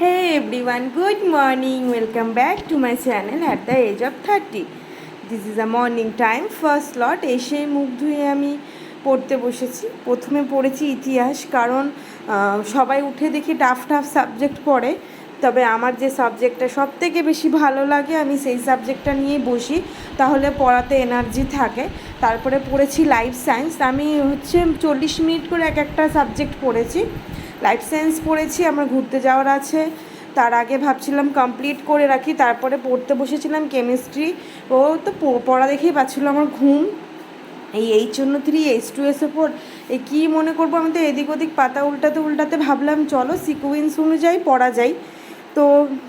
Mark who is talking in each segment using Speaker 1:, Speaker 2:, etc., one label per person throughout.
Speaker 1: Hey everyone, good morning. Welcome back to my channel at the age of 30. This is a morning time. First lot এসে মুখ ধুয়ে আমি পড়তে বসেছি প্রথমে পড়েছি ইতিহাস কারণ সবাই উঠে দেখি টাফ টাফ সাবজেক্ট পড়ে তবে আমার যে সাবজেক্টটা সব থেকে বেশি ভালো লাগে আমি সেই সাবজেক্টটা নিয়েই বসি তাহলে পড়াতে এনার্জি থাকে তারপরে পড়েছি লাইফ সায়েন্স আমি হচ্ছে চল্লিশ মিনিট করে এক একটা সাবজেক্ট পড়েছি লাইফ সায়েন্স পড়েছি, আমার ঘুরতে যাওয়ার আছে। তার আগে ভাবছিলাম কমপ্লিট করে রাখি, তারপরে পড়তে বসেছিলাম কেমিস্ট্রি ও তো পড়া দেখেই পাচ্ছিলো আমার ঘুম। এই এইচ অন্য থ্রি এইচ টু এস ওপর এই কী মনে করব আমি তো এদিক ওদিক পাতা উল্টাতে উল্টাতে ভাবলাম, চলো সিকুয়েন্স অনুযায়ী পড়া যায় তো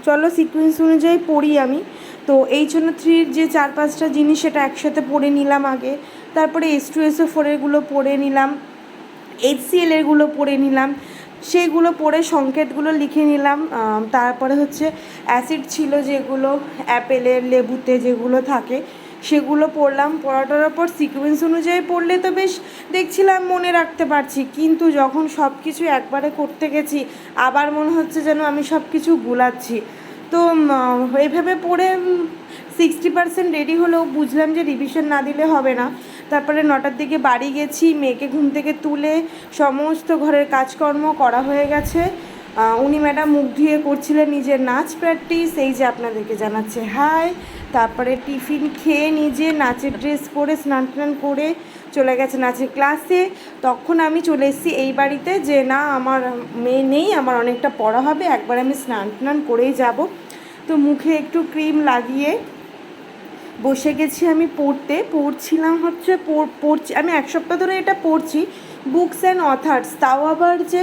Speaker 1: চলো সিকুয়েন্স অনুযায়ী পড়ি আমি। তো এইচ অন্য থ্রির যে চার পাঁচটা জিনিস সেটা একসাথে পড়ে নিলাম আগে। তারপরে এস টু এস ও ফোরেরগুলো পড়ে নিলাম। এইচসিএল এরগুলো পড়ে নিলাম। সেইগুলো পড়ে সংকেতগুলো লিখে নিলাম। তারপরে হচ্ছে অ্যাসিড ছিল যেগুলো অ্যাপেলের লেবুতে যেগুলো থাকে সেগুলো পড়লাম। পড়াটার পর সিকোয়েন্স অনুযায়ী পড়লে তো বেশ দেখছিলাম মনে রাখতে পারছি। কিন্তু যখন সব কিছু একবারে করতে গেছি আবার মনে হচ্ছে যেন আমি সব কিছু গুলাচ্ছি তো উম, এইভাবে পড়ে সিক্সটি পার্সেন্ট রেডি হলেও বুঝলাম যে রিভিশন না দিলে হবে না। তারপরে নটার দিকে বাড়ি গেছি, মেয়েকে ঘুম থেকে তুলে সমস্ত ঘরের কাজকর্ম করা হয়ে গেছে। উনি ম্যাডাম মুখ ধুয়ে করছিলেন নিজের নাচ প্র্যাকটিস, এই যে আপনাদেরকে জানাচ্ছে, হাই। তারপরে টিফিন খেয়ে নিজে নাচের ড্রেস পরে স্নান টান করে চলে গেছে নাচের ক্লাসে। তখন আমি চলে এসেছি এই বাড়িতে যে, না, আমার মেয়ে নেই, আমার অনেকটা পড়া হবে, একবার আমি স্নান টান করেই যাব। তো মুখে একটু ক্রিম লাগিয়ে বসে গেছি আমি পড়তে, পড়ছিলাম হচ্ছে পড়- পড়ছি, আমি এক সপ্তাহ ধরে এটা পড়ছি বুকস অ্যান্ড অথার্স তাও আবার যে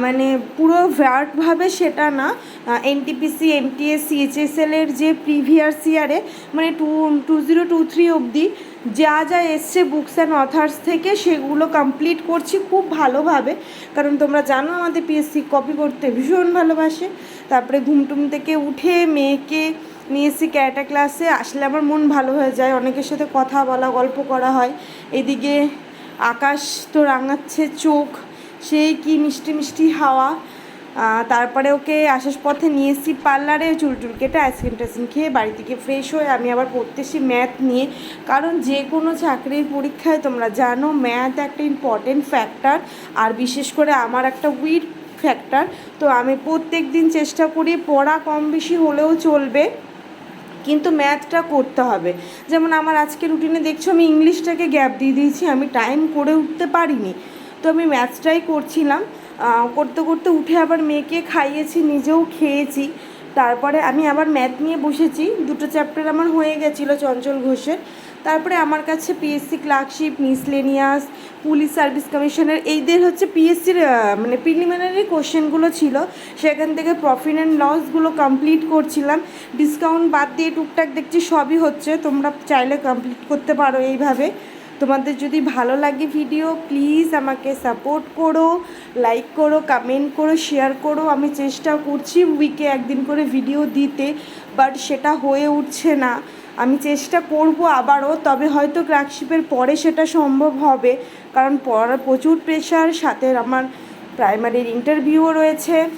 Speaker 1: মানে পুরো ভ্যাটভাবে সেটা না এনটিপিসি এমটিএস সিএইচএসএল এর যে প্রিভিয়াস ইয়ারে মানে two two zero two three অবধি যা যা এসছে বুকস অ্যান্ড অথার্স থেকে সেগুলো কমপ্লিট করছি খুব ভালোভাবে। কারণ তোমরা জানো আমাদের পিএসসি কপি করতে ভীষণ ভালোবাসে। তারপরে ঘুমটুম থেকে উঠে মেয়েকে নিয়ে এসেছি ক্যারেটা ক্লাসে, আসলে আমার মন ভালো হয়ে যায়, অনেকের সাথে কথা বলা, গল্প করা হয়। এদিকে আকাশ তো রাঙাচ্ছে চোখ সেই কি মিষ্টি মিষ্টি হাওয়া। তারপরে ওকে আসার পথে নিয়ে এসেছি পার্লারে চুল টুল কেটে আইসক্রিম টাইসক্রিম খেয়ে বাড়ি থেকে ফ্রেশ হয়ে আমি আবার পড়তেছি ম্যাথ নিয়ে। কারণ যে কোনো চাকরির পরীক্ষায় তোমরা জানো, ম্যাথ একটা ইম্পর্টেন্ট ফ্যাক্টর আর বিশেষ করে আমার একটা উইড ফ্যাক্টর তো আমি প্রত্যেক দিন চেষ্টা করি পড়া কম বেশি হলেও চলবে। কিন্তু ম্যাথটা করতে হবে। যেমন আমার আজকে রুটিনে দেখছ, আমি ইংলিশটাকে গ্যাপ দিয়ে দিয়েছি, আমি টাইম করে উঠতে পারিনি। তো আমি ম্যাথসটাই করছিলাম। করতে করতে উঠে আবার মেয়েকে খাইয়েছি, নিজেও খেয়েছি। তারপরে আমি আবার ম্যাথ নিয়ে বসেছি। দুটো চ্যাপ্টার আমার হয়ে গেছিল, চঞ্চল ঘোষের। তারপরে আমার কাছে PSC clerkship miscellaneous police service কমিশনের এইদের হচ্ছে পিএসসির মানে প্রিলিমিনারি কোশ্চেনগুলো ছিল। সেখান থেকে প্রফিট অ্যান্ড লসগুলো কমপ্লিট করছিলাম। ডিসকাউন্ট বাদ দিয়ে টুকটাক দেখছি সবই হচ্ছে। তোমরা চাইলে কমপ্লিট করতে পারো এইভাবে। তোমাদের যদি ভালো লাগে ভিডিও প্লিজ আমাকে সাপোর্ট করো লাইক করো কমেন্ট করো শেয়ার করো। আমি চেষ্টা করছি উইকে একদিন করে ভিডিও দিতে বাট সেটা হয়ে উঠছে না। আমি চেষ্টা করব আবারও, তবে হয়তো ক্রাকশিপের পরে সেটা সম্ভব হবে। কারণ পড়ার প্রচুর প্রেশার সাথে আমার প্রাইমারির ইন্টারভিউও রয়েছে।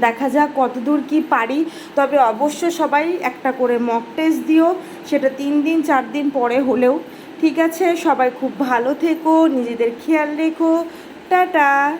Speaker 1: দেখা যাক কতদূর কি পারি। তবে অবশ্য সবাই একটা করে মক টেস্ট দিও, সেটা তিন দিন, চার দিন পরে হলেও। ঠিক আছে, সবাই খুব ভালো থেকো, নিজেদের খেয়াল রেখো। টাটা!